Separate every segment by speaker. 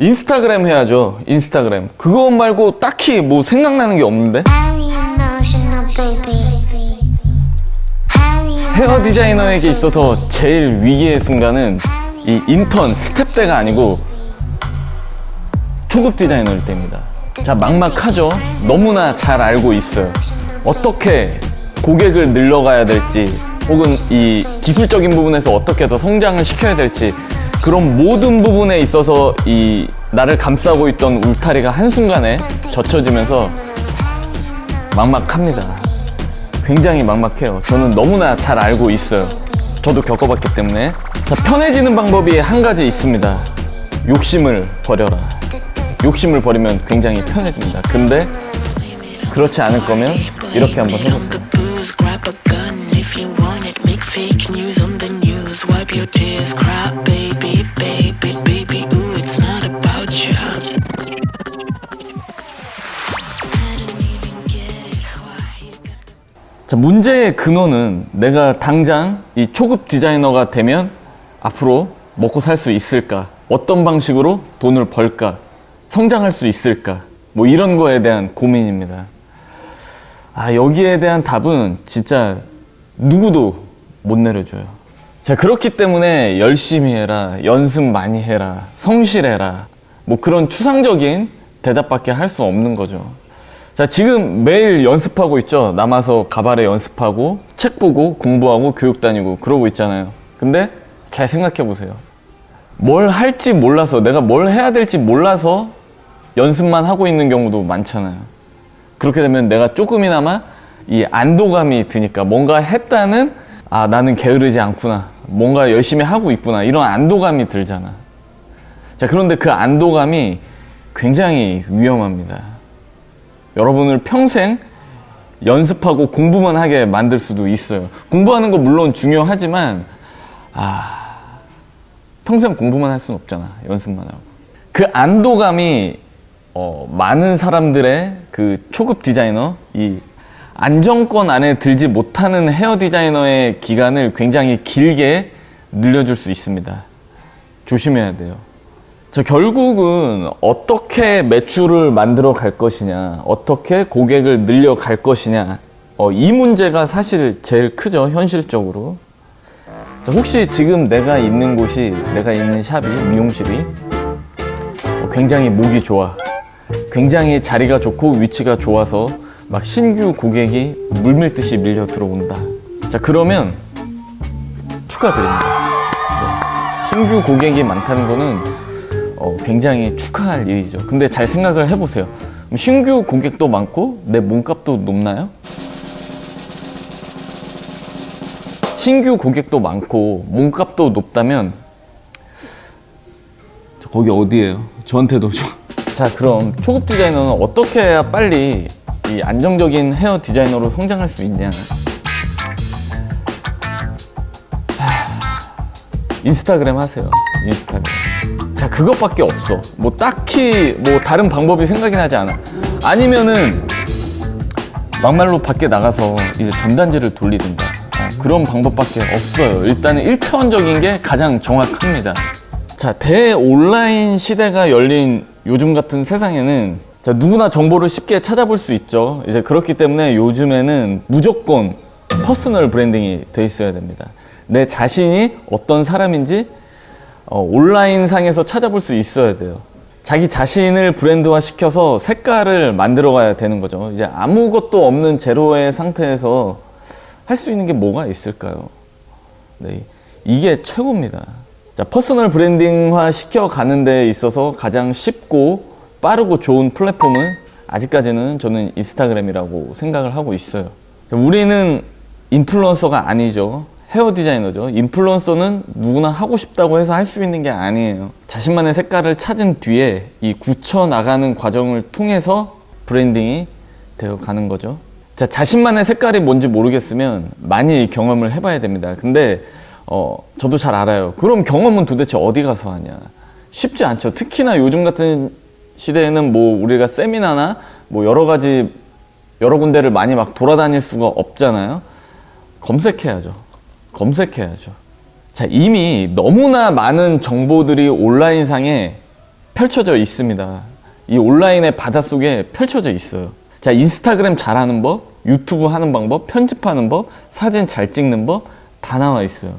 Speaker 1: 인스타그램 해야죠. 인스타그램. 그거 말고 딱히 뭐 생각나는 게 없는데? 헤어 디자이너에게 있어서 제일 위기의 순간은 이 인턴 스텝 때가 아니고 초급 디자이너일 때입니다. 자, 막막하죠? 너무나 잘 알고 있어요. 어떻게 고객을 늘려가야 될지, 혹은 이 기술적인 부분에서 어떻게 더 성장을 시켜야 될지, 그런 모든 부분에 있어서 이 나를 감싸고 있던 울타리가 한순간에 젖혀지면서 막막합니다. 굉장히 막막해요. 저는 너무나 잘 알고 있어요. 저도 겪어봤기 때문에. 자, 편해지는 방법이 한 가지 있습니다. 욕심을 버려라. 욕심을 버리면 굉장히 편해집니다. 근데 그렇지 않을 거면 이렇게 한번 해보세요. 자, 문제의 근원은 내가 당장 이 초급 디자이너가 되면 앞으로 먹고 살 수 있을까? 어떤 방식으로 돈을 벌까? 성장할 수 있을까? 뭐 이런 거에 대한 고민입니다. 아, 여기에 대한 답은 진짜 누구도 못 내려줘요. 자, 그렇기 때문에 열심히 해라, 연습 많이 해라, 성실해라, 뭐 그런 추상적인 대답밖에 할 수 없는 거죠. 자, 지금 매일 연습하고 있죠. 남아서 가발에 연습하고, 책 보고, 공부하고, 교육 다니고, 그러고 있잖아요. 근데 잘 생각해 보세요. 뭘 할지 몰라서, 내가 뭘 해야 될지 몰라서 연습만 하고 있는 경우도 많잖아요. 그렇게 되면 내가 조금이나마 이 안도감이 드니까 뭔가 했다는 아 나는 게으르지 않구나. 뭔가 열심히 하고 있구나. 이런 안도감이 들잖아. 자 그런데 그 안도감이 굉장히 위험합니다. 여러분을 평생 연습하고 공부만 하게 만들 수도 있어요. 공부하는 거 물론 중요하지만 아 평생 공부만 할 수는 없잖아 연습만 하고. 그 안도감이 어, 많은 사람들의 그 초급 디자이너, 이 안정권 안에 들지 못하는 헤어 디자이너의 기간을 굉장히 길게 늘려줄 수 있습니다. 조심해야 돼요. 저 결국은 어떻게 매출을 만들어 갈 것이냐, 어떻게 고객을 늘려 갈 것이냐, 어, 이 문제가 사실 제일 크죠, 현실적으로. 자, 혹시 지금 내가 있는 곳이, 내가 있는 샵이, 미용실이 어, 굉장히 목이 좋아. 굉장히 자리가 좋고 위치가 좋아서 막 신규 고객이 물밀듯이 밀려 들어온다. 자, 그러면 축하드립니다. 네. 신규 고객이 많다는 거는 어, 굉장히 축하할 일이죠. 근데 잘 생각을 해보세요. 신규 고객도 많고 내 몸값도 높나요? 신규 고객도 많고 몸값도 높다면 저 거기 어디예요? 저한테도 좀. 자, 그럼 초급 디자이너는 어떻게 해야 빨리 이 안정적인 헤어 디자이너로 성장할 수 있냐? 하, 인스타그램 하세요. 인스타그램. 자, 그것밖에 없어. 뭐 딱히 뭐 다른 방법이 생각이 나지 않아. 아니면은 막말로 밖에 나가서 이제 전단지를 돌리든가 어, 그런 방법밖에 없어요. 일단은 1차원적인 게 가장 정확합니다. 자, 대온라인 시대가 열린 요즘 같은 세상에는 자, 누구나 정보를 쉽게 찾아볼 수 있죠. 이제 그렇기 때문에 요즘에는 무조건 퍼스널 브랜딩이 돼 있어야 됩니다. 내 자신이 어떤 사람인지 어, 온라인 상에서 찾아볼 수 있어야 돼요. 자기 자신을 브랜드화 시켜서 색깔을 만들어 가야 되는 거죠. 이제 아무것도 없는 제로의 상태에서 할 수 있는 게 뭐가 있을까요? 네, 이게 최고입니다. 자, 퍼스널 브랜딩화 시켜 가는 데 있어서 가장 쉽고 빠르고 좋은 플랫폼은 아직까지는 저는 인스타그램이라고 생각을 하고 있어요. 자, 우리는 인플루언서가 아니죠. 헤어 디자이너죠. 인플루언서는 누구나 하고 싶다고 해서 할 수 있는 게 아니에요. 자신만의 색깔을 찾은 뒤에 이 굳혀 나가는 과정을 통해서 브랜딩이 되어 가는 거죠. 자, 자신만의 색깔이 뭔지 모르겠으면 많이 경험을 해봐야 됩니다. 근데 어, 저도 잘 알아요. 그럼 경험은 도대체 어디 가서 하냐? 쉽지 않죠. 특히나 요즘 같은 시대에는 뭐 우리가 세미나나 뭐 여러 가지 여러 군데를 많이 막 돌아다닐 수가 없잖아요. 검색해야죠. 검색해야죠. 자, 이미 너무나 많은 정보들이 온라인상에 펼쳐져 있습니다. 이 온라인의 바닷속에 펼쳐져 있어요. 자, 인스타그램 잘하는 법, 유튜브 하는 방법, 편집하는 법, 사진 잘 찍는 법 다 나와 있어요.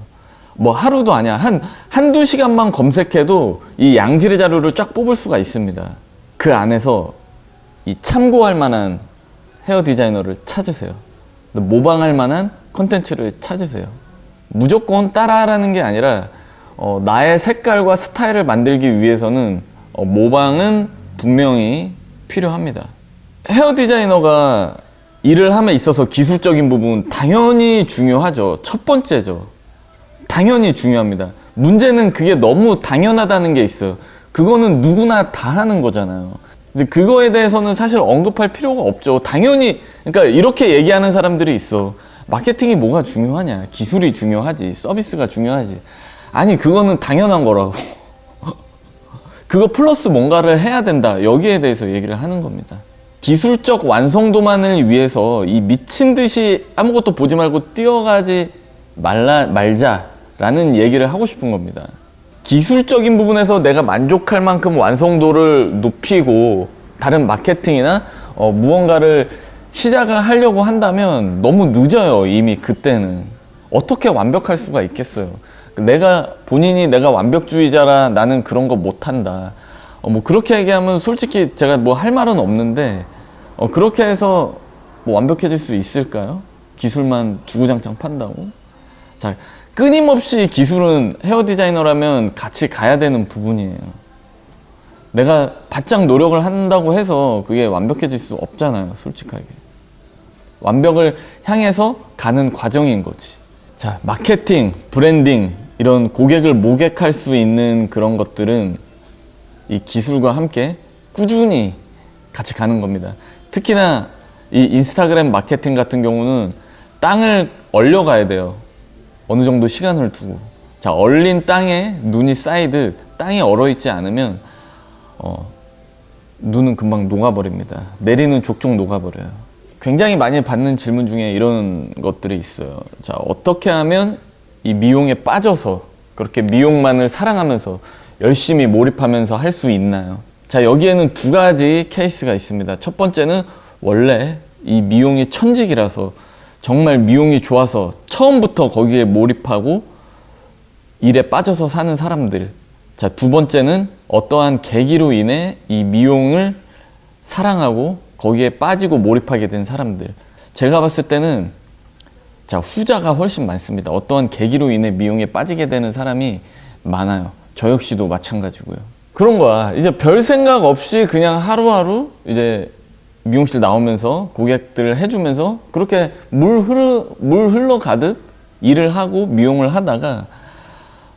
Speaker 1: 뭐 하루도 아니야. 한, 한두 시간만 검색해도 이 양질의 자료를 쫙 뽑을 수가 있습니다. 그 안에서 이 참고할 만한 헤어 디자이너를 찾으세요. 모방할 만한 컨텐츠를 찾으세요. 무조건 따라하라는 게 아니라 어, 나의 색깔과 스타일을 만들기 위해서는 어, 모방은 분명히 필요합니다. 헤어 디자이너가 일을 함에 있어서 기술적인 부분 당연히 중요하죠. 첫 번째죠. 당연히 중요합니다. 문제는 그게 너무 당연하다는 게 있어요. 그거는 누구나 다 하는 거잖아요. 근데 그거에 대해서는 사실 언급할 필요가 없죠. 당연히, 그러니까 이렇게 얘기하는 사람들이 있어. 마케팅이 뭐가 중요하냐. 기술이 중요하지. 서비스가 중요하지. 아니, 그거는 당연한 거라고. 그거 플러스 뭔가를 해야 된다. 여기에 대해서 얘기를 하는 겁니다. 기술적 완성도만을 위해서 이 미친 듯이 아무것도 보지 말고 뛰어가지 말라, 말자라는 얘기를 하고 싶은 겁니다. 기술적인 부분에서 내가 만족할 만큼 완성도를 높이고 다른 마케팅이나 어, 무언가를 시작을 하려고 한다면 너무 늦어요. 이미 그때는. 어떻게 완벽할 수가 있겠어요. 내가 본인이 내가 완벽주의자라 나는 그런 거 못한다. 어, 뭐 그렇게 얘기하면 솔직히 제가 뭐 할 말은 없는데 어, 그렇게 해서 뭐 완벽해질 수 있을까요? 기술만 주구장창 판다고? 자, 끊임없이 기술은 헤어 디자이너라면 같이 가야 되는 부분이에요. 내가 바짝 노력을 한다고 해서 그게 완벽해질 수 없잖아요, 솔직하게. 완벽을 향해서 가는 과정인 거지. 자, 마케팅, 브랜딩, 이런 고객을 모객할 수 있는 그런 것들은 이 기술과 함께 꾸준히 같이 가는 겁니다. 특히나 이 인스타그램 마케팅 같은 경우는 땅을 얼려가야 돼요. 어느 정도 시간을 두고. 자, 얼린 땅에 눈이 쌓이듯 땅이 얼어 있지 않으면, 어, 눈은 금방 녹아버립니다. 내리는 족족 녹아버려요. 굉장히 많이 받는 질문 중에 이런 것들이 있어요. 자, 어떻게 하면 이 미용에 빠져서 그렇게 미용만을 사랑하면서 열심히 몰입하면서 할 수 있나요? 자, 여기에는 두 가지 케이스가 있습니다. 첫 번째는 원래 이 미용이 천직이라서 정말 미용이 좋아서 처음부터 거기에 몰입하고 일에 빠져서 사는 사람들. 자, 두 번째는 어떠한 계기로 인해 이 미용을 사랑하고 거기에 빠지고 몰입하게 된 사람들. 제가 봤을 때는 자, 후자가 훨씬 많습니다. 어떠한 계기로 인해 미용에 빠지게 되는 사람이 많아요. 저 역시도 마찬가지고요. 그런 거야. 이제 별 생각 없이 그냥 하루하루 이제 미용실 나오면서 고객들을 해주면서 그렇게 물 흐르, 물 흘러가듯 일을 하고 미용을 하다가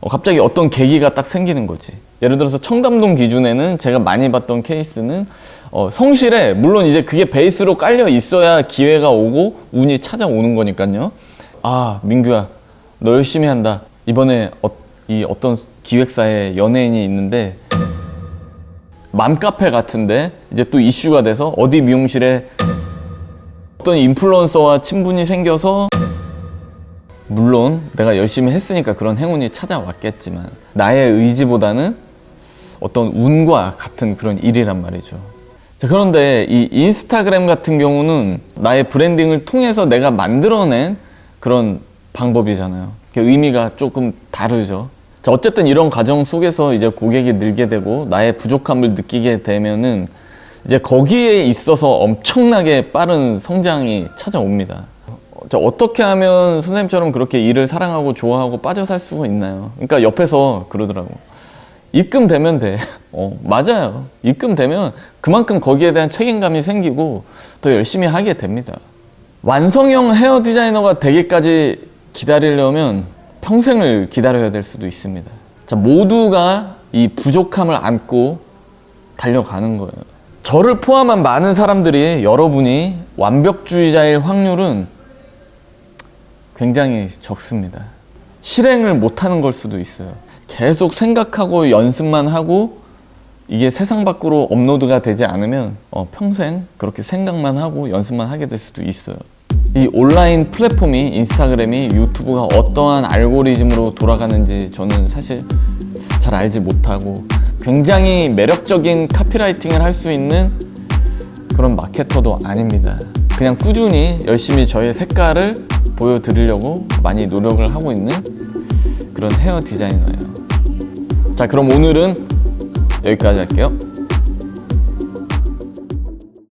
Speaker 1: 어, 갑자기 어떤 계기가 딱 생기는 거지. 예를 들어서 청담동 기준에는 제가 많이 봤던 케이스는 어, 성실에 물론 이제 그게 베이스로 깔려 있어야 기회가 오고 운이 찾아오는 거니까요. 아 민규야, 너 열심히 한다. 이번에 어, 이 어떤 기획사에 연예인이 있는데 맘카페 같은데 이제 또 이슈가 돼서 어디 미용실에 어떤 인플루언서와 친분이 생겨서 물론 내가 열심히 했으니까 그런 행운이 찾아왔겠지만 나의 의지보다는 어떤 운과 같은 그런 일이란 말이죠. 자, 그런데 이 인스타그램 같은 경우는 나의 브랜딩을 통해서 내가 만들어낸 그런 방법이잖아요. 그 의미가 조금 다르죠. 자, 어쨌든 이런 과정 속에서 이제 고객이 늘게 되고 나의 부족함을 느끼게 되면은 이제 거기에 있어서 엄청나게 빠른 성장이 찾아옵니다. 자, 어떻게 하면 선생님처럼 그렇게 일을 사랑하고 좋아하고 빠져 살 수가 있나요? 그러니까 옆에서 그러더라고. 입금되면 돼. 어, 맞아요. 입금되면 그만큼 거기에 대한 책임감이 생기고 더 열심히 하게 됩니다. 완성형 헤어 디자이너가 되기까지 기다리려면 평생을 기다려야 될 수도 있습니다. 자, 모두가 이 부족함을 안고 달려가는 거예요. 저를 포함한 많은 사람들이 여러분이 완벽주의자일 확률은 굉장히 적습니다. 실행을 못하는 걸 수도 있어요. 계속 생각하고 연습만 하고 이게 세상 밖으로 업로드가 되지 않으면 어, 평생 그렇게 생각만 하고 연습만 하게 될 수도 있어요. 이 온라인 플랫폼이 인스타그램이 유튜브가 어떠한 알고리즘으로 돌아가는지 저는 사실 잘 알지 못하고 굉장히 매력적인 카피라이팅을 할 수 있는 그런 마케터도 아닙니다. 그냥 꾸준히 열심히 저의 색깔을 보여드리려고 많이 노력을 하고 있는 그런 헤어 디자이너예요. 자, 그럼 오늘은 여기까지 할게요.